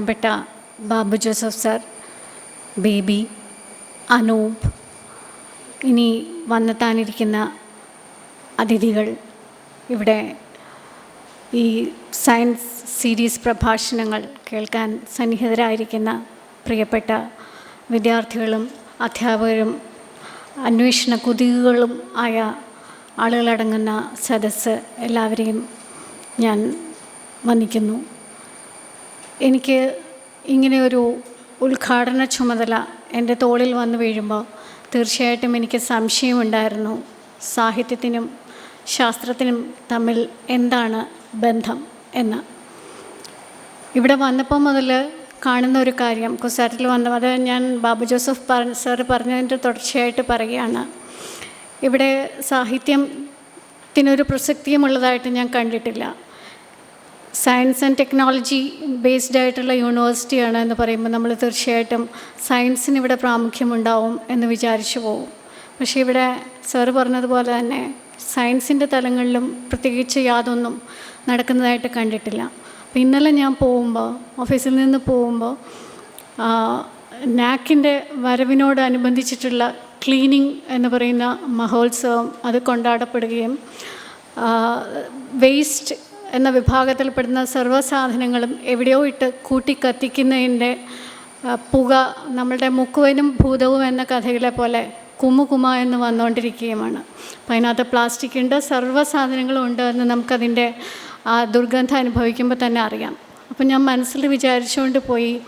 ബഹുമാനപ്പെട്ട Babu Joseph sir Baby Anoop ഇനി വന്നെത്താനിരിക്കുന്ന അതിഥികൾ ഇവിടെ ഈ സയൻസ് സീരീസ് പ്രഭാഷണങ്ങൾ കേൾക്കാൻ സന്നിഹിതരായിരിക്കുന്ന പ്രിയപ്പെട്ട വിദ്യാർത്ഥികളും അധ്യാപകരും അന്വേഷണ കുതികുകളും ആയ ആളുകളടങ്ങുന്ന സദസ്സ് എല്ലാവരെയും ഞാൻ വന്ദിക്കുന്നു എനിക്ക് ഇങ്ങനെ ഒരു ഉദ്ഘാടന ചുമതല എന്റെ തോളിൽ വന്നു വീഴുമ്പോൾ തീർച്ചയായിട്ടും എനിക്ക് സംശയമുണ്ടായിരുന്നു. സാഹിത്യത്തിനും ശാസ്ത്രത്തിനും തമ്മിൽ എന്താണ് ബന്ധം എന്ന്. ഇവിടെ വന്നപ്പോൾ മുതൽ കാണുന്ന ഒരു കാര്യം കുസാറ്റിൽ വന്ന അത് ഞാൻ ബാബു ജോസഫ് പറഞ്ഞ സാർ പറഞ്ഞതിന്റെ തുടർച്ചയായിട്ട് പറയുകയാണ്. ഇവിടെ സാഹിത്യത്തിനൊരു പ്രസക്തിയുമുള്ളതായിട്ട് ഞാൻ കണ്ടിട്ടില്ല. സയൻസ് ആൻഡ് ടെക്നോളജി ബേസ്ഡ് ആയിട്ടുള്ള യൂണിവേഴ്സിറ്റിയാണ് എന്ന് പറയുമ്പോൾ നമ്മൾ തീർച്ചയായിട്ടും സയൻസിന് ഇവിടെ പ്രാമുഖ്യമുണ്ടാവും എന്ന് വിചാരിച്ചു പോകും. പക്ഷേ ഇവിടെ സർ പറഞ്ഞതുപോലെ തന്നെ സയൻസിന്റെ തലങ്ങളിലും പ്രത്യേകിച്ച് യാതൊന്നും നടക്കുന്നതായിട്ട് കണ്ടിട്ടില്ല. അപ്പോൾ ഇന്നലെ ഞാൻ പോകുമ്പോൾ ഓഫീസിൽ നിന്ന് പോകുമ്പോൾ നാക്കിന്റെ വരവിനോടനുബന്ധിച്ചിട്ടുള്ള ക്ലീനിങ് എന്ന് പറയുന്ന മഹോത്സവം അത് കൊണ്ടാടപ്പെടുകയും വേസ്റ്റ് എന്ന വിഭാഗത്തിൽപ്പെടുന്ന സർവസാധനങ്ങളും എവിടെയോ ഇട്ട് കൂട്ടിക്കത്തിക്കുന്നതിന്റെ പുക നമ്മളുടെ മുക്കുവനും ഭൂതവും എന്ന കഥയിലെ പോലെ കുമുകുമ എന്ന് വന്നുകൊണ്ടിരിക്കുകയുമാണ്. അപ്പം അതിനകത്ത് പ്ലാസ്റ്റിക് ഉണ്ട് സർവ ഉണ്ട് എന്ന് നമുക്കതിന്റെ ആ ദുർഗന്ധം അനുഭവിക്കുമ്പോൾ തന്നെ അറിയാം. അപ്പം ഞാൻ മനസ്സിൽ വിചാരിച്ചുകൊണ്ട് പോയി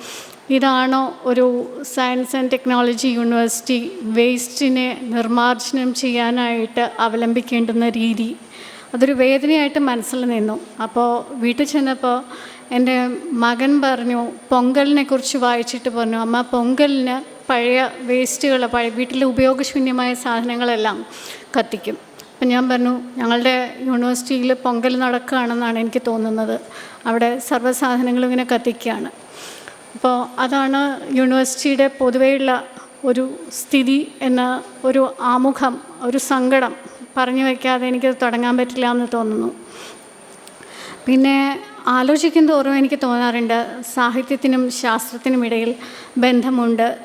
ഇതാണോ ഒരു സയൻസ് ആൻഡ് ടെക്നോളജി യൂണിവേഴ്സിറ്റി വേസ്റ്റിനെ നിർമ്മാർജനം ചെയ്യാനായിട്ട് അവലംബിക്കേണ്ടുന്ന രീതി? അതൊരു വേദനയായിട്ട് മനസ്സിൽ നിന്നു. അപ്പോൾ വീട്ടിൽ ചെന്നപ്പോൾ എന്റെ മകൻ പറഞ്ഞു പൊങ്കലിനെ കുറിച്ച് വായിച്ചിട്ട് പറഞ്ഞു. അമ്മ പൊങ്കലിന് പഴയ വേസ്റ്റുകൾ പഴയ വീട്ടിലെ ഉപയോഗശൂന്യമായ സാധനങ്ങളെല്ലാം കത്തിക്കും. അപ്പം ഞാൻ പറഞ്ഞു ഞങ്ങളുടെ യൂണിവേഴ്സിറ്റിയിൽ പൊങ്കൽ നടക്കുകയാണെന്നാണ് എനിക്ക് തോന്നുന്നത്. അവിടെ സർവസാധനങ്ങളും ഇങ്ങനെ കത്തിക്കുകയാണ്. അപ്പോൾ അതാണ് യൂണിവേഴ്സിറ്റിയുടെ പൊതുവെയുള്ള ഒരു സ്ഥിതി എന്ന ഒരു ആമുഖം ഒരു സങ്കടം. പറഞ്ഞു വയ്ക്കാതെ എനിക്കത് തുടങ്ങാൻ പറ്റില്ല എന്ന് തോന്നുന്നു. പിന്നെ ആലോചിക്കും തോറും എനിക്ക് തോന്നാറുണ്ട് സാഹിത്യത്തിനും ശാസ്ത്രത്തിനും ഇടയിൽ ബന്ധമുണ്ട്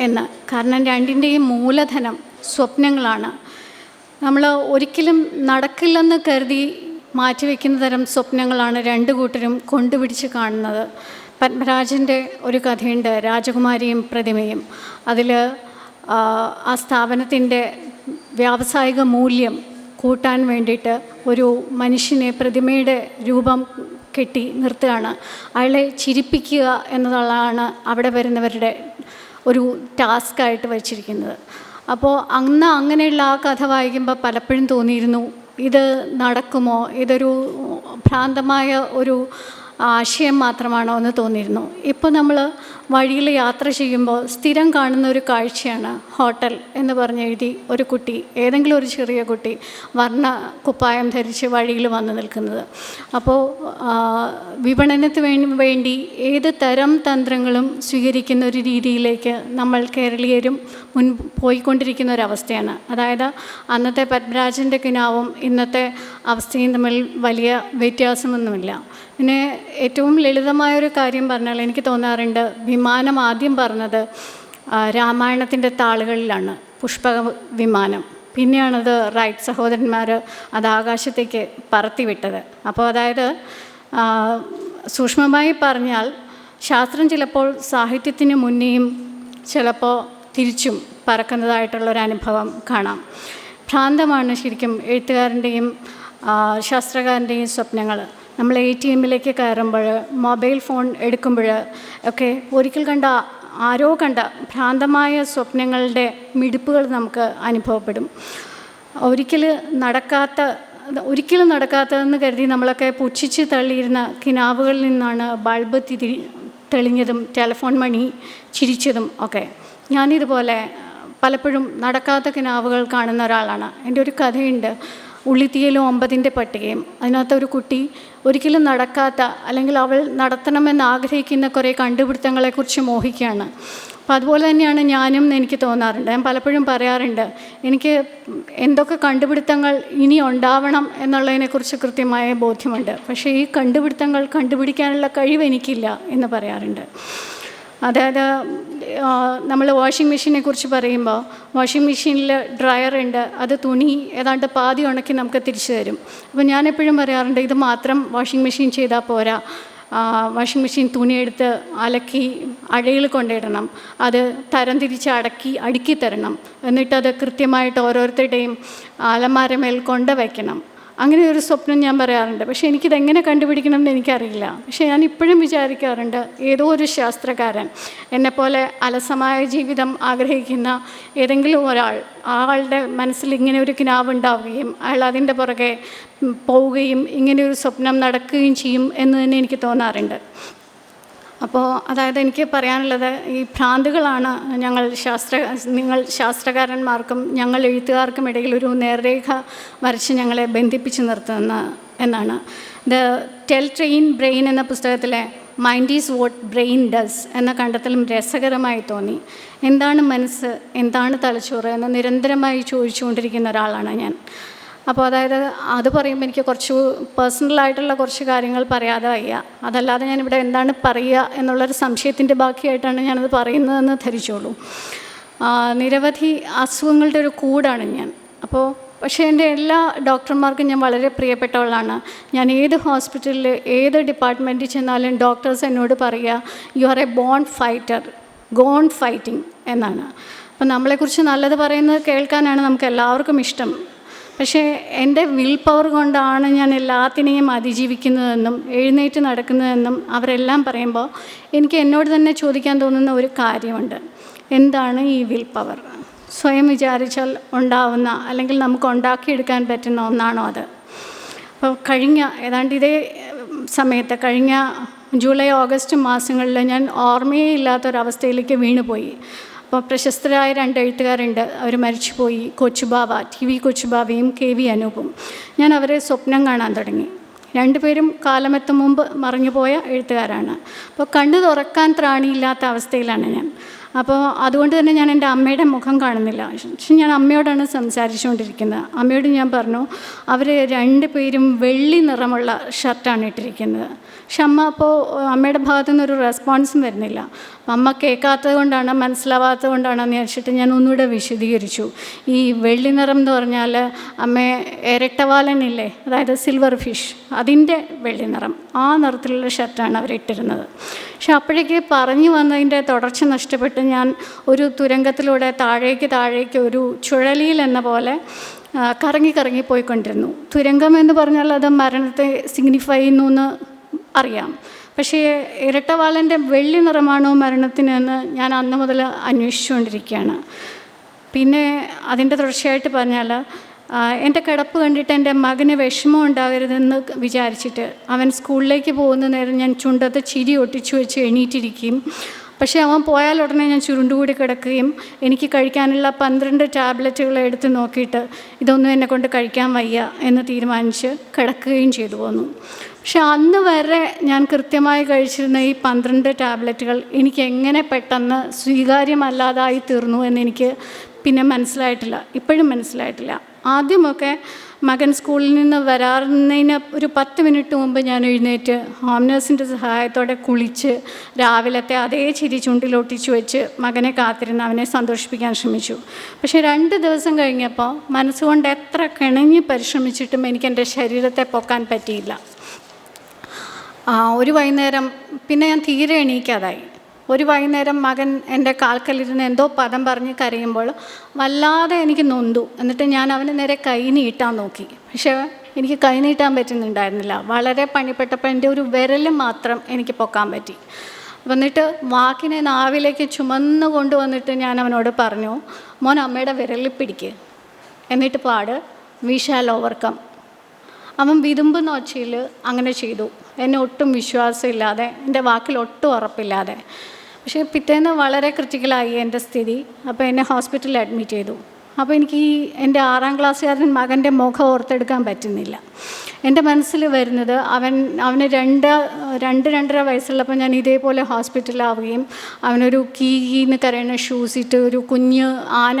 എന്ന്. കാരണം രണ്ടിന്റെയും മൂലധനം സ്വപ്നങ്ങളാണ്. നമ്മൾ ഒരിക്കലും നടക്കില്ലെന്ന് കരുതി മാറ്റിവെക്കുന്ന തരം സ്വപ്നങ്ങളാണ് രണ്ടു കൂട്ടരും കൊണ്ടുപിടിച്ച് കാണുന്നത്. പത്മരാജന്റെ ഒരു കഥയുണ്ട് രാജകുമാരിയും പ്രതിമയും. അതിൽ ആ സ്ഥാപനത്തിന്റെ വ്യാവസായിക മൂല്യം കൂട്ടാൻ വേണ്ടിയിട്ട് ഒരു മനുഷ്യനെ പ്രതിമയുടെ രൂപം കെട്ടി നിർത്തുകയാണ്. അയാളെ ചിരിപ്പിക്കുക എന്നുള്ളതാണ് അവിടെ വരുന്നവരുടെ ഒരു ടാസ്ക്കായിട്ട് വച്ചിരിക്കുന്നത് അപ്പോൾ അന്ന് അങ്ങനെയുള്ള ആ കഥ വായിക്കുമ്പോൾ പലപ്പോഴും തോന്നിയിരുന്നു ഇത് നടക്കുമോ? ഇതൊരു ഭ്രാന്തമായ ഒരു ആശയം മാത്രമാണോ എന്ന് തോന്നിയിരുന്നു. ഇപ്പോൾ നമ്മൾ വഴിയിൽ യാത്ര ചെയ്യുമ്പോൾ സ്ഥിരം കാണുന്ന ഒരു കാഴ്ചയാണ് ഹോട്ടൽ എന്ന് പറഞ്ഞ് എഴുതി ഒരു കുട്ടി ഏതെങ്കിലും ഒരു ചെറിയ കുട്ടി വർണ കുപ്പായം ധരിച്ച് വഴിയിൽ വന്നു നിൽക്കുന്നത്. അപ്പോൾ വിപണനത്തിന് വേണ്ടി ഏത് തരം തന്ത്രങ്ങളും സ്വീകരിക്കുന്ന ഒരു രീതിയിലേക്ക് നമ്മൾ കേരളീയരും മുൻ പോയിക്കൊണ്ടിരിക്കുന്ന ഒരവസ്ഥയാണ് അതായത് അന്നത്തെ പത്മരാജന്റെ കിനാവും ഇന്നത്തെ അവസ്ഥയും തമ്മിൽ വലിയ വ്യത്യാസമൊന്നുമില്ല. പിന്നെ ഏറ്റവും ലളിതമായൊരു കാര്യം പറഞ്ഞാൽ എനിക്ക് തോന്നാറുണ്ട് വിമാനം ആദ്യം പറഞ്ഞത് രാമായണത്തിന്റെ താളുകളിലാണ് പുഷ്പക വിമാനം. പിന്നെയാണത് റൈറ്റ് സഹോദരന്മാർ അത് ആകാശത്തേക്ക് പറത്തിവിട്ടത്. അപ്പോൾ അതായത് സൂക്ഷ്മമായി പറഞ്ഞാൽ ശാസ്ത്രം ചിലപ്പോൾ സാഹിത്യത്തിന് മുന്നേയും ചിലപ്പോൾ തിരിച്ചും പറക്കുന്നതായിട്ടുള്ളൊരനുഭവം കാണാം. ഭ്രാന്തമാണ് ശരിക്കും എഴുത്തുകാരന്റെയും ശാസ്ത്രകാരന്റെയും സ്വപ്നങ്ങൾ. നമ്മൾ എ ടി എമ്മിലേക്ക് കയറുമ്പോൾ മൊബൈൽ ഫോൺ എടുക്കുമ്പോൾ ഒക്കെ ഒരിക്കൽ കണ്ട ആരോ കണ്ട ഭ്രാന്തമായ സ്വപ്നങ്ങളുടെ മിടിപ്പുകൾ നമുക്ക് അനുഭവപ്പെടും. ഒരിക്കൽ നടക്കാത്ത ഒരിക്കലും നടക്കാത്തതെന്ന് കരുതി നമ്മളൊക്കെ പുച്ഛിച്ച് തള്ളിയിരുന്ന കിനാവുകളിൽ നിന്നാണ് ബൾബ് തിരി തെളിഞ്ഞതും ടെലിഫോൺ മണി ചിരിച്ചതും ഒക്കെ. ഞാനിതുപോലെ പലപ്പോഴും നടക്കാത്ത കിനാവുകൾ കാണുന്ന ഒരാളാണ്. എന്റെ ഒരു കഥയുണ്ട്. ഉള്ളിത്തീയലും ഒമ്പതിന്റെ പട്ടികയും. അതിനകത്ത് ഒരു കുട്ടി ഒരിക്കലും നടക്കാത്ത അല്ലെങ്കിൽ അവൾ നടത്തണമെന്ന് ആഗ്രഹിക്കുന്ന കുറേ കണ്ടുപിടുത്തങ്ങളെക്കുറിച്ച് മോഹിക്കുകയാണ്. അപ്പോൾ അതുപോലെ തന്നെയാണ് ഞാനും എനിക്ക് തോന്നാറുണ്ട്. ഞാൻ പലപ്പോഴും പറയാറുണ്ട് എനിക്ക് എന്തൊക്കെ കണ്ടുപിടുത്തങ്ങൾ ഇനി ഉണ്ടാവണം എന്നുള്ളതിനെക്കുറിച്ച് കൃത്യമായ ബോധ്യമുണ്ട്. പക്ഷേ ഈ കണ്ടുപിടുത്തങ്ങൾ കണ്ടുപിടിക്കാനുള്ള കഴിവ് എനിക്കില്ല എന്ന് പറയാറുണ്ട്. അതായത് നമ്മൾ വാഷിംഗ് മെഷീനെ കുറിച്ച് പറയുമ്പോൾ വാഷിംഗ് മെഷീനിൽ ഡ്രയർ ഉണ്ട് അത് തുണി ഏതാണ്ട് പാതി ഉണക്കി നമുക്ക് തിരിച്ചു തരും. അപ്പോൾ ഞാൻ എപ്പോഴും പറയാറുണ്ട് ഇത് മാത്രം വാഷിംഗ് മെഷീൻ ചെയ്താൽ പോരാ. വാഷിംഗ് മെഷീൻ തുണിയെടുത്ത് അലക്കി അഴയിൽ കൊണ്ടിടണം. അത് തരം തിരിച്ച് അടക്കി അടുക്കി തരണം. എന്നിട്ടത് കൃത്യമായിട്ട് ഓരോരുത്തരുടെയും അലമാരമേൽ കൊണ്ട് വയ്ക്കണം അങ്ങനെ ഒരു സ്വപ്നം ഞാൻ പറയാറുണ്ട്. പക്ഷേ എനിക്കിതെങ്ങനെ കണ്ടുപിടിക്കണം എന്ന് എനിക്കറിയില്ല. പക്ഷേ ഞാൻ ഇപ്പോഴും വിചാരിക്കാറുണ്ട് ഏതോ ഒരു ശാസ്ത്രകാരൻ എന്നെപ്പോലെ അലസമായ ജീവിതം ആഗ്രഹിക്കുന്ന ഏതെങ്കിലും ഒരാൾ ആളുടെ മനസ്സിൽ ഇങ്ങനെ ഒരു കിനാവ് ഉണ്ടാവുകയും അയാൾ അതിന്റെ പുറകെ പോവുകയും ഇങ്ങനെ ഒരു സ്വപ്നം നടക്കുകയും ചെയ്യും എന്ന് തന്നെ എനിക്ക് തോന്നാറുണ്ട്. അപ്പോൾ അതായത് എനിക്ക് പറയാനുള്ളത് ഈ ഭ്രാന്തുകളാണ് ഞങ്ങൾ ശാസ്ത്ര നിങ്ങൾ ശാസ്ത്രകാരന്മാർക്കും ഞങ്ങൾ എഴുത്തുകാർക്കും ഇടയിൽ ഒരു നേർരേഖ വരച്ച് ഞങ്ങളെ ബന്ധിപ്പിച്ച് നിർത്തുന്ന എന്നാണ്. ദ ടെൽ ട്രെയിൻ ബ്രെയിൻ എന്ന പുസ്തകത്തിലെ mind is what brain does എന്ന കണ്ടെത്തലും രസകരമായി തോന്നി. എന്താണ് മനസ്സ്? എന്താണ് തലച്ചോറ്? എന്ന് നിരന്തരമായി ചോദിച്ചുകൊണ്ടിരിക്കുന്ന ഒരാളാണ് ഞാൻ. അപ്പോൾ അതായത് അത് പറയുമ്പോൾ എനിക്ക് കുറച്ച് പേഴ്സണലായിട്ടുള്ള കുറച്ച് കാര്യങ്ങൾ പറയാതെ വയ്യ. അതല്ലാതെ ഞാനിവിടെ എന്താണ് പറയുക എന്നുള്ളൊരു സംശയത്തിന്റെ ബാക്കിയായിട്ടാണ് ഞാനത് പറയുന്നതെന്ന് ധരിച്ചോളൂ. നിരവധി അസുഖങ്ങളുടെ ഒരു കൂടാണ് ഞാൻ. അപ്പോൾ പക്ഷേ എന്റെ എല്ലാ ഡോക്ടർമാർക്കും ഞാൻ വളരെ പ്രിയപ്പെട്ടവളാണ്. ഞാൻ ഏത് ഹോസ്പിറ്റലിൽ ഏത് ഡിപ്പാർട്ട്മെന്റിൽ ചെന്നാലും ഡോക്ടേഴ്സ് എന്നോട് പറയുക you are a born fighter gone fighting എന്നാണ്. അപ്പം നമ്മളെക്കുറിച്ച് നല്ലത് പറയുന്നത് കേൾക്കാനാണ് നമുക്ക് എല്ലാവർക്കും ഇഷ്ടം. പക്ഷേ എന്റെ വിൽ പവർ കൊണ്ടാണ് ഞാൻ എല്ലാത്തിനെയും അതിജീവിക്കുന്നതെന്നും എഴുന്നേറ്റ് നടക്കുന്നതെന്നും അവരെല്ലാം പറയുമ്പോൾ എനിക്ക് എന്നോട് തന്നെ ചോദിക്കാൻ തോന്നുന്ന ഒരു കാര്യമുണ്ട്. എന്താണ് ഈ വിൽ പവർ? സ്വയം വിചാരിച്ചാൽ ഉണ്ടാവുന്ന അല്ലെങ്കിൽ നമുക്ക് ഉണ്ടാക്കിയെടുക്കാൻ പറ്റുന്ന ഒന്നാണോ അത്? അപ്പോൾ കഴിഞ്ഞ ഏതാണ്ട് ഇതേ സമയത്ത് കഴിഞ്ഞ ജൂലൈ ഓഗസ്റ്റ് മാസങ്ങളിൽ ഞാൻ ഓർമ്മയേ ഇല്ലാത്തൊരവസ്ഥയിലേക്ക് വീണുപോയി. അപ്പോൾ പ്രശസ്തരായ രണ്ട് എഴുത്തുകാരുണ്ട്. അവർ മരിച്ചുപോയി. കൊച്ചുബാവ ടി വി കൊച്ചുബാവയും കെ വി അനൂപും. ഞാൻ അവരെ സ്വപ്നം കാണാൻ തുടങ്ങി. രണ്ടുപേരും കാലമെത്തും മുമ്പ് മറിഞ്ഞുപോയ എഴുത്തുകാരാണ്. അപ്പോൾ കണ്ണു തുറക്കാൻ ത്രാണിയില്ലാത്ത അവസ്ഥയിലാണ് ഞാൻ. അപ്പോൾ അതുകൊണ്ട് തന്നെ ഞാൻ എന്റെ അമ്മയുടെ മുഖം കാണുന്നില്ല. പക്ഷെ ഞാൻ അമ്മയോടാണ് സംസാരിച്ചുകൊണ്ടിരിക്കുന്നത്. അമ്മയോട് ഞാൻ പറഞ്ഞു അവർ രണ്ട് പേരും വെള്ളി നിറമുള്ള ഷർട്ടാണ് ഇട്ടിരിക്കുന്നത്. പക്ഷെ അമ്മ അപ്പോൾ അമ്മയുടെ ഭാഗത്തു നിന്നൊരു റെസ്പോൺസും വരുന്നില്ല. അമ്മ കേൾക്കാത്തത് കൊണ്ടാണ് മനസ്സിലാവാത്തത് കൊണ്ടാണെന്ന് വെച്ചിട്ട് ഞാൻ ഒന്നുകൂടെ വിശദീകരിച്ചു. ഈ വെള്ളി നിറം എന്ന് പറഞ്ഞാൽ അമ്മ ഇരട്ടവാലനില്ലേ അതായത് സിൽവർ ഫിഷ് അതിന്റെ വെള്ളി നിറം. ആ നിറത്തിലുള്ള ഷർട്ടാണ് അവർ ഇട്ടിരുന്നത്. പക്ഷെ അപ്പോഴേക്ക് പറഞ്ഞു വന്നതിന്റെ തുടർച്ച നഷ്ടപ്പെട്ട് ഞാൻ ഒരു തുരങ്കത്തിലൂടെ താഴേക്ക് താഴേക്ക് ഒരു ചുഴലിയിൽ എന്ന പോലെ കറങ്ങി കറങ്ങി പോയിക്കൊണ്ടിരുന്നു. തുരങ്കം എന്ന് പറഞ്ഞാൽ അത് മരണത്തെ സിഗ്നിഫൈ ചെയ്യുന്നു എന്ന് അറിയാം. പക്ഷേ ഇരട്ടവാലന്റെ വെള്ളി നിറമാണോ മരണത്തിനെന്ന് ഞാൻ അന്ന് മുതൽ അന്വേഷിച്ചുകൊണ്ടിരിക്കുകയാണ്. പിന്നെ അതിന്റെ തുടർച്ചയായിട്ട് പറഞ്ഞാൽ എന്റെ കിടപ്പ് കണ്ടിട്ട് എന്റെ മകന് വിഷമം ഉണ്ടാകരുതെന്ന് വിചാരിച്ചിട്ട് അവൻ സ്കൂളിലേക്ക് പോകുന്ന നേരം ഞാൻ ചുണ്ടത്ത് ചിരി ഒട്ടിച്ചു വെച്ച് എണീറ്റിരിക്കുകയും പക്ഷേ അവൻ പോയാൽ ഉടനെ ഞാൻ ചുരുണ്ടുകൂടി കിടക്കുകയും എനിക്ക് കഴിക്കാനുള്ള പന്ത്രണ്ട് ടാബ്ലറ്റുകൾ എടുത്ത് നോക്കിയിട്ട് ഇതൊന്നും എന്നെ കൊണ്ട് കഴിക്കാൻ വയ്യ എന്ന് തീരുമാനിച്ച് കിടക്കുകയും ചെയ്തു പോന്നു. പക്ഷെ അന്ന് വരെ ഞാൻ കൃത്യമായി കഴിച്ചിരുന്ന ഈ പന്ത്രണ്ട് ടാബ്ലറ്റുകൾ എനിക്ക് എങ്ങനെ പെട്ടെന്ന് സ്വീകാര്യമല്ലാതായി തീർന്നു എന്നെനിക്ക് പിന്നെ മനസ്സിലായിട്ടില്ല ഇപ്പോഴും മനസ്സിലായിട്ടില്ല. ആദ്യമൊക്കെ മകൻ സ്കൂളിൽ നിന്ന് വരാറുന്നതിന് ഒരു പത്ത് മിനിറ്റ് മുമ്പ് ഞാൻ എഴുന്നേറ്റ് ഹോം നേഴ്സിന്റെ സഹായത്തോടെ കുളിച്ച് രാവിലത്തെ അതേ ചിരി ചുണ്ടിലൊട്ടിച്ചു വെച്ച് മകനെ കാത്തിരുന്ന് അവനെ സന്തോഷിപ്പിക്കാൻ ശ്രമിച്ചു. പക്ഷേ രണ്ട് ദിവസം കഴിഞ്ഞപ്പോൾ മനസ്സുകൊണ്ട് എത്ര കിണങ്ങി പരിശ്രമിച്ചിട്ടും എനിക്ക് എന്റെ ശരീരത്തെ പൊക്കാൻ പറ്റിയില്ല. ഒരു വൈകുന്നേരം പിന്നെ ഞാൻ തീരെ എണീക്കാതായി. ഒരു വൈകുന്നേരം മകൻ എന്റെ കാൽക്കലിരുന്ന് എന്തോ പദം പറഞ്ഞ് കരയുമ്പോൾ വല്ലാതെ എനിക്ക് നൊന്തു. എന്നിട്ട് ഞാൻ അവന് നേരെ കൈ നീട്ടാൻ നോക്കി. പക്ഷേ എനിക്ക് കൈ നീട്ടാൻ പറ്റുന്നുണ്ടായിരുന്നില്ല. വളരെ പണിപ്പെട്ടപ്പോൾ എന്റെ ഒരു വിരൽ മാത്രം എനിക്ക് പൊക്കാൻ പറ്റി. വന്നിട്ട് വാക്കിനെ നാവിലേക്ക് ചുമന്ന് കൊണ്ടുവന്നിട്ട് ഞാൻ അവനോട് പറഞ്ഞു മോൻ അമ്മയുടെ വിരലിൽ പിടിക്ക്. എന്നിട്ട് പാട് വി ഷാൽ ഓവർകം അവൻ വിതുമ്പുന്ന ഒച്ചയിൽ അങ്ങനെ ചെയ്തു. എന്നെ ഒട്ടും വിശ്വാസമില്ലാതെ എന്റെ വാക്കിൽ ഒട്ടും ഉറപ്പില്ലാതെ. പക്ഷേ പിറ്റേന്ന് വളരെ ക്രിട്ടിക്കലായി എന്റെ സ്ഥിതി. അപ്പോൾ എന്നെ ഹോസ്പിറ്റലിൽ അഡ്മിറ്റ് ചെയ്തു. അപ്പോൾ എനിക്ക് ഈ എന്റെ ആറാം ക്ലാസ്സുകാരൻ മകന്റെ മുഖം ഓർത്തെടുക്കാൻ പറ്റുന്നില്ല. എന്റെ മനസ്സിൽ വരുന്നത് അവൻ അവന് രണ്ട് രണ്ട് രണ്ടര വയസ്സുള്ളപ്പോൾ ഞാൻ ഇതേപോലെ ഹോസ്പിറ്റലാവുകയും അവനൊരു കീ എന്ന് കരയുന്ന ഷൂസ് ഇട്ട് ഒരു കുഞ്ഞ് ആന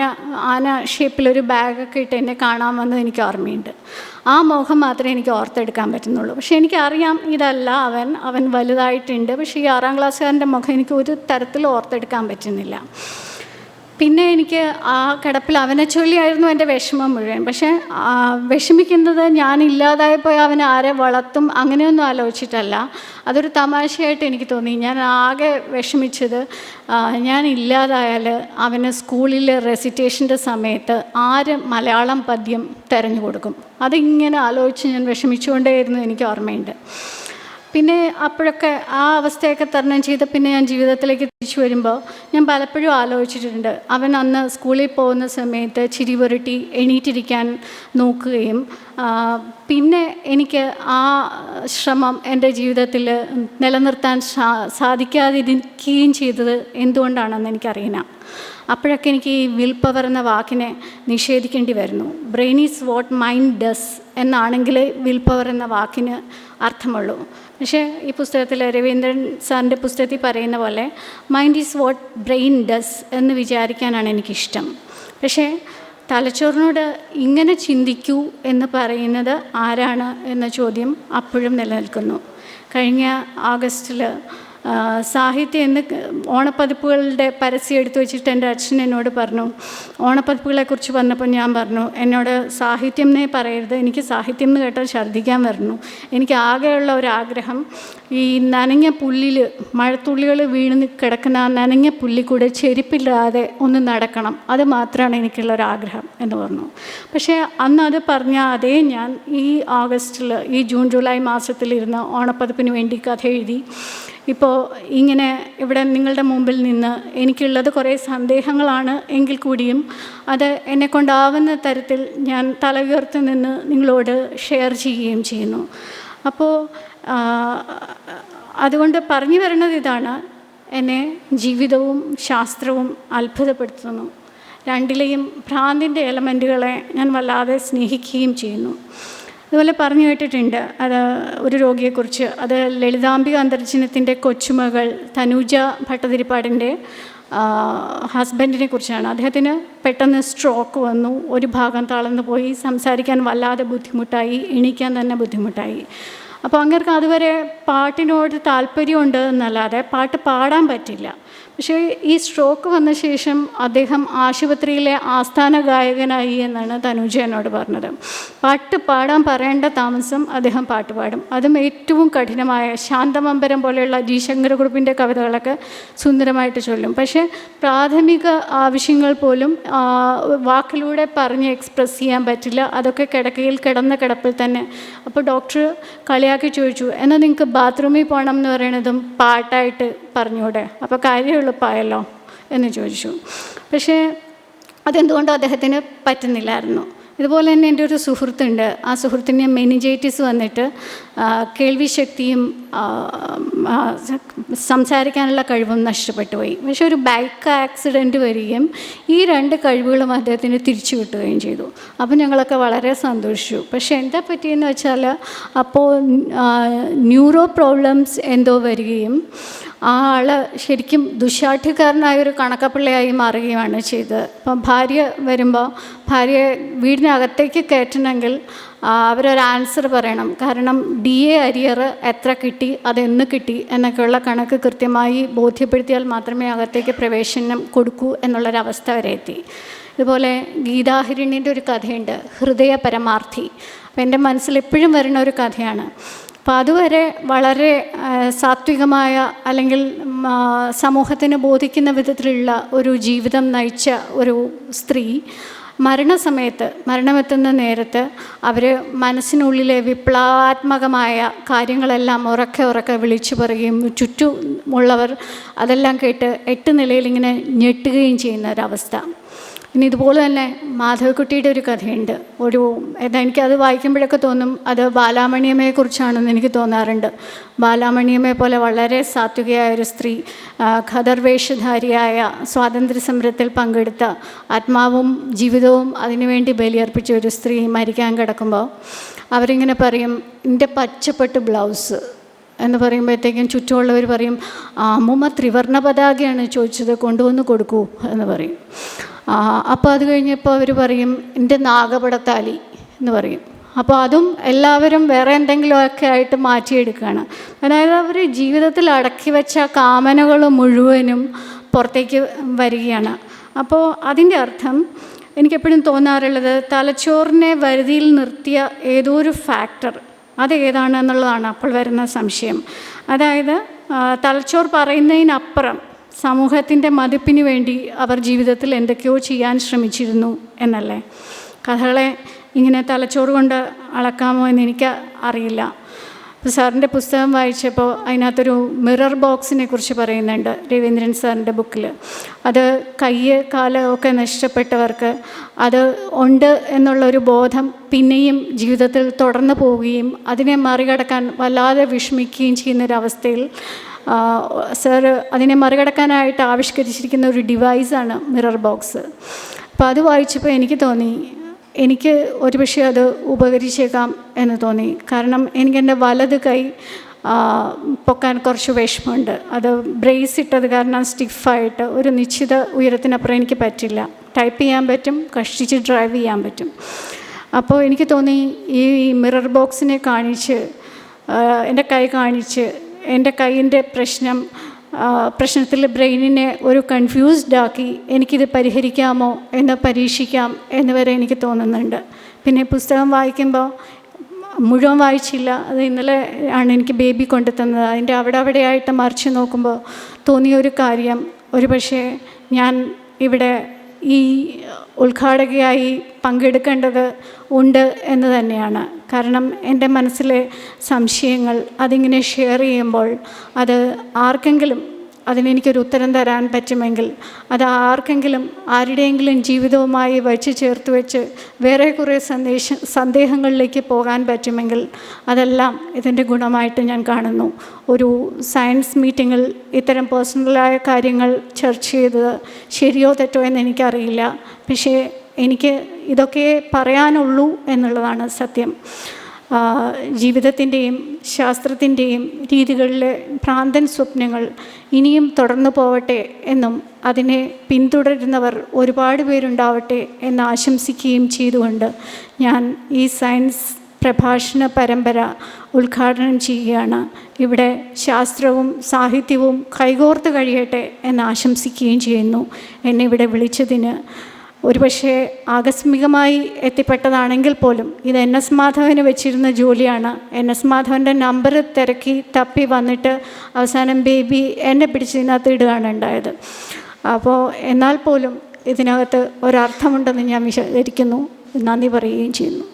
ആന ഷേപ്പിലൊരു ബാഗൊക്കെ ഇട്ട് എന്നെ കാണാൻ വന്നത് എനിക്ക് ഓർമ്മയുണ്ട്. ആ മുഖം മാത്രമേ എനിക്ക് ഓർത്തെടുക്കാൻ പറ്റുന്നുള്ളൂ. പക്ഷേ എനിക്കറിയാം ഇതല്ല അവൻ അവൻ വലുതായിട്ടുണ്ട്. പക്ഷേ ഈ ആറാം ക്ലാസ്സുകാരന്റെ മുഖം എനിക്ക് ഒരു തരത്തിൽ ഓർത്തെടുക്കാൻ പറ്റുന്നില്ല. പിന്നെ എനിക്ക് ആ കിടപ്പിൽ അവനെ ചൊല്ലിയായിരുന്നു എന്റെ വിഷമം മുഴുവൻ. പക്ഷേ വിഷമിക്കുന്നത് ഞാൻ ഇല്ലാതായപ്പോൾ അവൻ ആരെ വളർത്തും അങ്ങനെയൊന്നും ആലോചിച്ചിട്ടല്ല. അതൊരു തമാശയായിട്ട് എനിക്ക് തോന്നി. ഞാൻ ആകെ വിഷമിച്ചത് ഞാൻ ഇല്ലാതായാൽ അവന് സ്കൂളിൽ റെസിറ്റേഷന്റെ സമയത്ത് ആര് മലയാളം പദ്യം തിരഞ്ഞു കൊടുക്കും. അതിങ്ങനെ ആലോചിച്ച് ഞാൻ വിഷമിച്ചുകൊണ്ടേയിരുന്നു എനിക്ക് ഓർമ്മയുണ്ട്. പിന്നെ അപ്പോഴൊക്കെ ആ അവസ്ഥയൊക്കെ തരണം ചെയ്ത് പിന്നെ ഞാൻ ജീവിതത്തിലേക്ക് തിരിച്ചു വരുമ്പോൾ ഞാൻ പലപ്പോഴും ആലോചിച്ചിട്ടുണ്ട്. അവൻ അന്ന് സ്കൂളിൽ പോകുന്ന സമയത്ത് ചിരി പുരട്ടി എണീറ്റിരിക്കാൻ നോക്കുകയും പിന്നെ എനിക്ക് ആ ശ്രമം എന്റെ ജീവിതത്തിൽ നിലനിർത്താൻ സാ സാധിക്കാതിരിക്കുകയും ചെയ്തത് എന്തുകൊണ്ടാണെന്ന് എനിക്കറിയില്ല. അപ്പോഴൊക്കെ എനിക്ക് ഈ വിൽ പവർ എന്ന വാക്കിനെ നിഷേധിക്കേണ്ടി വരുന്നു. Brain is what mind does എന്നാണെങ്കിൽ വിൽ പവർ എന്ന വാക്കിന് അർത്ഥമുള്ളൂ. പക്ഷേ ഈ പുസ്തകത്തിൽ രവീന്ദ്രൻ സാറിന്റെ പുസ്തകത്തിൽ പറയുന്ന പോലെ mind is what brain does എന്ന് വിചാരിക്കാനാണ് എനിക്കിഷ്ടം. പക്ഷേ തലച്ചോറിനോട് ഇങ്ങനെ ചിന്തിക്കൂ എന്ന് പറയുന്നത് ആരാണ് എന്ന ചോദ്യം അപ്പോഴും നിലനിൽക്കുന്നു. കഴിഞ്ഞ ആഗസ്റ്റിൽ സാഹിത്യം എന്ന് ഓണപ്പതിപ്പുകളുടെ പരസ്യം എടുത്തു വെച്ചിട്ട് എന്റെ അച്ഛൻ എന്നോട് പറഞ്ഞു ഓണപ്പതിപ്പുകളെക്കുറിച്ച് പറഞ്ഞപ്പോൾ ഞാൻ പറഞ്ഞു എന്നോട് സാഹിത്യം എന്നേ പറയരുത് എനിക്ക് സാഹിത്യം എന്ന് കേട്ടാൽ ഛർദ്ദിക്കാൻ വരുന്നു എനിക്ക് ആകെയുള്ള ഒരാഗ്രഹം ഈ നനഞ്ഞ പുല്ലിൽ മഴത്തുള്ളികൾ വീണ് കിടക്കുന്ന ആ നനഞ്ഞ പുല്ലിൽ കൂടെ ചെരുപ്പില്ലാതെ ഒന്ന് നടക്കണം. അത് മാത്രമാണ് എനിക്കുള്ള ഒരു ആഗ്രഹം എന്ന് പറഞ്ഞു. പക്ഷേ അന്ന് അത് പറഞ്ഞ അതേ ഞാൻ ഈ ഓഗസ്റ്റിൽ ഈ ജൂൺ ജൂലൈ മാസത്തിലിരുന്ന് ഓണപ്പതിപ്പിന് വേണ്ടി കഥ എഴുതി ഇപ്പോൾ ഇങ്ങനെ ഇവിടെ നിങ്ങളുടെ മുമ്പിൽ നിന്ന് എനിക്കുള്ളത് കുറേ സന്ദേഹങ്ങളാണ് എങ്കിൽ കൂടിയും അത് എന്നെ കൊണ്ടാവുന്ന തരത്തിൽ ഞാൻ തല നിന്ന് നിങ്ങളോട് ഷെയർ ചെയ്യുകയും ചെയ്യുന്നു. അപ്പോൾ അതുകൊണ്ട് പറഞ്ഞു വരുന്നത് ഇതാണ്. എന്നെ ജീവിതവും ശാസ്ത്രവും അത്ഭുതപ്പെടുത്തുന്നു. രണ്ടിലെയും ഭ്രാന്തിന്റെ എലമെന്റുകളെ ഞാൻ വല്ലാതെ സ്നേഹിക്കുകയും ചെയ്യുന്നു. അതുപോലെ പറഞ്ഞു കേട്ടിട്ടുണ്ട് അത് ഒരു രോഗിയെക്കുറിച്ച്. അത് ലളിതാംബിക അന്തർജനത്തിന്റെ കൊച്ചുമകൾ തനൂജ ഭട്ടതിരിപ്പാടിന്റെ ഹസ്ബൻഡിനെ കുറിച്ചാണ്. അദ്ദേഹത്തിന് പെട്ടെന്ന് സ്ട്രോക്ക് വന്നു ഒരു ഭാഗം തളർന്നു പോയി സംസാരിക്കാൻ വല്ലാതെ ബുദ്ധിമുട്ടായി എണീക്കാൻ തന്നെ ബുദ്ധിമുട്ടായി. അപ്പോൾ അങ്ങനെ അതുവരെ പാട്ടിനോട് താല്പര്യമുണ്ട് എന്നല്ലാതെ പാട്ട് പാടാൻ പറ്റില്ല. പക്ഷേ ഈ സ്ട്രോക്ക് വന്ന ശേഷം അദ്ദേഹം ആശുപത്രിയിലെ ആസ്ഥാന ഗായകനായി എന്നാണ് തനുജ എന്നോട് പറഞ്ഞത്. പാട്ട് പാടാൻ പറയേണ്ട താമസം അദ്ദേഹം പാട്ട് പാടും. അതും ഏറ്റവും കഠിനമായ ശാന്തമമ്പരം പോലെയുള്ള ജി ശങ്കര ഗ്രൂപ്പിന്റെ കവിതകളൊക്കെ സുന്ദരമായിട്ട് ചൊല്ലും. പക്ഷേ പ്രാഥമിക ആവശ്യങ്ങൾ പോലും വാക്കിലൂടെ പറഞ്ഞ് എക്സ്പ്രസ് ചെയ്യാൻ പറ്റില്ല. അതൊക്കെ കിടക്കയിൽ കിടന്ന കിടപ്പിൽ തന്നെ. അപ്പോൾ ഡോക്ടർ കളിയാക്കി ചോദിച്ചു എന്നാൽ നിങ്ങൾക്ക് ബാത്റൂമിൽ പോകണം എന്ന് പറയണതും പാട്ടായിട്ട് പറഞ്ഞൂടെ? അപ്പോൾ കാര്യം എളുപ്പമായല്ലോ എന്ന് ചോദിച്ചു. പക്ഷേ അതെന്തുകൊണ്ടും അദ്ദേഹത്തിന് പറ്റുന്നില്ലായിരുന്നു. ഇതുപോലെ തന്നെ എന്റെ ഒരു സുഹൃത്തുണ്ട്. ആ സുഹൃത്തിന് മെനിജൈറ്റിസ് വന്നിട്ട് കേൾവി കേൾവിശക്തിയും സംസാരിക്കാനുള്ള കഴിവും നഷ്ടപ്പെട്ടു പോയി പക്ഷെ ഒരു ബൈക്ക് ആക്സിഡന്റ് വരികയും ഈ രണ്ട് കഴിവുകളും അദ്ദേഹത്തിന് തിരിച്ചു കിട്ടുകയും ചെയ്തു. അപ്പോൾ ഞങ്ങളൊക്കെ വളരെ സന്തോഷിച്ചു. പക്ഷേ എന്താ പറ്റിയെന്ന് വെച്ചാൽ അപ്പോൾ ന്യൂറോ പ്രോബ്ലംസ് എന്തോ വരികയും ആ ആൾ ശരിക്കും ദുശാഠ്യക്കാരനായ ഒരു കണക്കപ്പിള്ളയായി മാറുകയാണ് ചെയ്തത്. അപ്പം ഭാര്യ വരുമ്പോൾ ഭാര്യയെ വീടിനകത്തേക്ക് കയറ്റണമെങ്കിൽ അവരൊരു ആൻസർ പറയണം. കാരണം ഡി എ അരിയർ എത്ര കിട്ടി അതെന്ന് കിട്ടി എന്നൊക്കെയുള്ള കണക്ക് കൃത്യമായി ബോധ്യപ്പെടുത്തിയാൽ മാത്രമേ അകത്തേക്ക് പ്രവേശനം കൊടുക്കൂ എന്നുള്ളൊരവസ്ഥ വരെ എത്തി. ഇതുപോലെ ഗീതാഹിരണ്യന്റെ ഒരു കഥയുണ്ട് ഹൃദയ പരമാർത്ഥി അപ്പം എന്റെ മനസ്സിൽ എപ്പോഴും വരുന്ന ഒരു കഥയാണ്. അപ്പോൾ അതുവരെ വളരെ സാത്വികമായ അല്ലെങ്കിൽ സമൂഹത്തിന് ബോധിക്കുന്ന വിധത്തിലുള്ള ഒരു ജീവിതം നയിച്ച ഒരു സ്ത്രീ മരണസമയത്ത് മരണമെത്തുന്ന നേരത്ത് അവർ മനസ്സിനുള്ളിലെ വിപ്ലവാത്മകമായ കാര്യങ്ങളെല്ലാം ഉറക്കെ ഉറക്കെ വിളിച്ചു പറയുകയും ചുറ്റുമുള്ളവർ അതെല്ലാം കേട്ട് എട്ട് നിലയിൽ ഇങ്ങനെ ഞെട്ടുകയും ചെയ്യുന്ന ഒരവസ്ഥ. ഇനി ഇതുപോലെ തന്നെ മാധവിക്കുട്ടിയുടെ ഒരു കഥയുണ്ട്. ഒരു എനിക്കത് വായിക്കുമ്പോഴൊക്കെ തോന്നും അത് ബാലാമണിയമ്മയെക്കുറിച്ചാണെന്ന് എനിക്ക് തോന്നാറുണ്ട്. ബാലാമണിയമ്മയെ പോലെ വളരെ സാത്വികയായ ഒരു സ്ത്രീ ഖദർവേഷധാരിയായ ഖദർ സ്വാതന്ത്ര്യ സമരത്തിൽ പങ്കെടുത്ത ആത്മാവും ജീവിതവും അതിനുവേണ്ടി ബലിയർപ്പിച്ച ഒരു സ്ത്രീ മരിക്കാൻ കിടക്കുമ്പോൾ അവരിങ്ങനെ പറയും എന്റെ പച്ചപ്പെട്ട് ബ്ലൗസ് എന്ന് പറയുമ്പോഴത്തേക്കും ചുറ്റുമുള്ളവർ പറയും അമ്മുമ്മ ത്രിവർണ പതാകയാണ് ചോദിച്ചത് കൊണ്ടുവന്ന് കൊടുക്കൂ എന്ന് പറയും. അപ്പോൾ അത് കഴിഞ്ഞപ്പോൾ അവർ പറയും എന്റെ നാഗപടത്താലി എന്ന് പറയും. അപ്പോൾ അതും എല്ലാവരും വേറെ എന്തെങ്കിലുമൊക്കെ ആയിട്ട് മാറ്റിയെടുക്കുകയാണ് അതായത് അവർ ജീവിതത്തിൽ അടക്കി വെച്ച കാമനകൾ മുഴുവനും പുറത്തേക്ക് വരികയാണ്. അപ്പോൾ അതിന്റെ അർത്ഥം എനിക്കെപ്പോഴും തോന്നാറുള്ളത് തലച്ചോറിനെ വരുതിയിൽ നിർത്തിയ ഏതോ ഒരു ഫാക്ടർ അത് ഏതാണ് എന്നുള്ളതാണ് അപ്പോൾ വരുന്ന സംശയം. അതായത് തലച്ചോർ പറയുന്നതിനപ്പുറം സമൂഹത്തിന്റെ മതിപ്പിന് വേണ്ടി അവർ ജീവിതത്തിൽ എന്തൊക്കെയോ ചെയ്യാൻ ശ്രമിച്ചിരുന്നു എന്നല്ലേ? കഥകളെ ഇങ്ങനെ തലച്ചോറ് കൊണ്ട് അളക്കാമോ എന്ന് എനിക്ക് അറിയില്ല. സാറിന്റെ പുസ്തകം വായിച്ചപ്പോൾ അതിനകത്തൊരു മിറർ ബോക്സിനെ കുറിച്ച് പറയുന്നുണ്ട് രവീന്ദ്രൻ സാറിന്റെ ബുക്കിൽ. അത് കയ്യ് കാൽ ഒക്കെ നഷ്ടപ്പെട്ടവർക്ക് അത് ഉണ്ട് എന്നുള്ളൊരു ബോധം പിന്നെയും ജീവിതത്തിൽ തുടർന്ന് പോവുകയും അതിനെ മറികടക്കാൻ വല്ലാതെ വിഷമിക്കുകയും ചെയ്യുന്നൊരവസ്ഥയിൽ സാർ അതിനെ മറികടക്കാനായിട്ട് ആവിഷ്കരിച്ചിരിക്കുന്ന ഒരു ഡിവൈസാണ് മിറർ ബോക്സ്. അപ്പോൾ അത് വായിച്ചപ്പോൾ എനിക്ക് തോന്നി എനിക്ക് ഒരുപക്ഷെ അത് ഉപകരിച്ചേക്കാം എന്ന് തോന്നി. കാരണം എനിക്കെന്റെ വലത് കൈ പൊക്കാൻ കുറച്ച് വിഷമമുണ്ട്. അത് ബ്രേസ് ഇട്ടത് കാരണം സ്റ്റിഫായിട്ട് ഒരു നിശ്ചിത ഉയരത്തിനപ്പുറം എനിക്ക് പറ്റില്ല. ടൈപ്പ് ചെയ്യാൻ പറ്റും കഷ്ടിച്ച് ഡ്രൈവ് ചെയ്യാൻ പറ്റും. അപ്പോൾ എനിക്ക് തോന്നി ഈ മിറർ ബോക്സിനെ കാണിച്ച് എന്റെ കൈ കാണിച്ച് എന്റെ കൈയിന്റെ പ്രശ്നം പ്രശ്നത്തിൽ ബ്രെയിനിനെ ഒരു കൺഫ്യൂസ്ഡ് ആക്കി എനിക്കിത് പരിഹരിക്കാമോ എന്ന് പരീക്ഷിക്കാം എന്ന് വരെ എനിക്ക് തോന്നുന്നുണ്ട്. പിന്നെ പുസ്തകം വായിക്കുമ്പോൾ മുഴുവൻ വായിച്ചില്ല. അത് ഇന്നലെ ആണ് എനിക്ക് ബേബി കൊണ്ടു തന്നത് അതിന്റെ അവിടെ അവിടെയായിട്ട് മറിച്ച് നോക്കുമ്പോൾ തോന്നിയ ഒരു കാര്യം. ഒരു പക്ഷേ ഞാൻ ഇവിടെ ഈ ഉദ്ഘാടകയായി പങ്കെടുക്കേണ്ടത് ഉണ്ട് എന്ന് തന്നെയാണ്. കാരണം എന്റെ മനസ്സിലെ സംശയങ്ങൾ അതിങ്ങനെ ഷെയർ ചെയ്യുമ്പോൾ അത് ആർക്കെങ്കിലും അതിനെനിക്കൊരു ഉത്തരം തരാൻ പറ്റുമെങ്കിൽ അത് ആർക്കെങ്കിലും ആരുടെയെങ്കിലും ജീവിതവുമായി വച്ച് ചേർത്ത് വെച്ച് വേറെ കുറേ സന്ദേശ സന്ദേഹങ്ങളിലേക്ക് പോകാൻ പറ്റുമെങ്കിൽ അതെല്ലാം ഇതിന്റെ ഗുണമായിട്ട് ഞാൻ കാണുന്നു. ഒരു സയൻസ് മീറ്റിങ്ങിൽ ഇത്തരം പേഴ്സണലായ കാര്യങ്ങൾ ചർച്ച ചെയ്തത് ശരിയോ തെറ്റോ എന്ന് എനിക്കറിയില്ല. പക്ഷേ എനിക്ക് ഇതൊക്കെ പറയാനുള്ളൂ എന്നുള്ളതാണ് സത്യം. ജീവിതത്തിന്റെയും ശാസ്ത്രത്തിന്റെയും രീതികളിലെ ഭ്രാന്തൻ സ്വപ്നങ്ങൾ ഇനിയും തുടർന്നു പോവട്ടെ എന്നും അതിനെ പിന്തുടരുന്നവർ ഒരുപാട് പേരുണ്ടാവട്ടെ എന്ന് ആശംസിക്കുകയും ചെയ്തുകൊണ്ട് ഞാൻ ഈ സയൻസ് പ്രഭാഷണ പരമ്പര ഉദ്ഘാടനം ചെയ്യുകയാണ്. ഇവിടെ ശാസ്ത്രവും സാഹിത്യവും കൈകോർത്ത് കഴിയട്ടെ എന്ന് ആശംസിക്കുകയും ചെയ്യുന്നു. എന്നെ ഇവിടെ വിളിച്ചതിന് ഒരുപക്ഷെ ആകസ്മികമായി എത്തിപ്പെട്ടതാണെങ്കിൽ പോലും ഇത് എൻ എസ് മാധവന് വെച്ചിരുന്ന ജോലിയാണ്. എൻ എസ് മാധവന്റെ നമ്പർ തിരക്കി തപ്പി വന്നിട്ട് അവസാനം ബേബി എന്നെ പിടിച്ചതിനകത്ത് ഇടുകയാണ് ഉണ്ടായത്. അപ്പോൾ എന്നാൽ പോലും ഇതിനകത്ത് ഒരർത്ഥമുണ്ടെന്ന് ഞാൻ വിശദീകരിക്കുന്നു. നന്ദി പറയുകയും ചെയ്യുന്നു.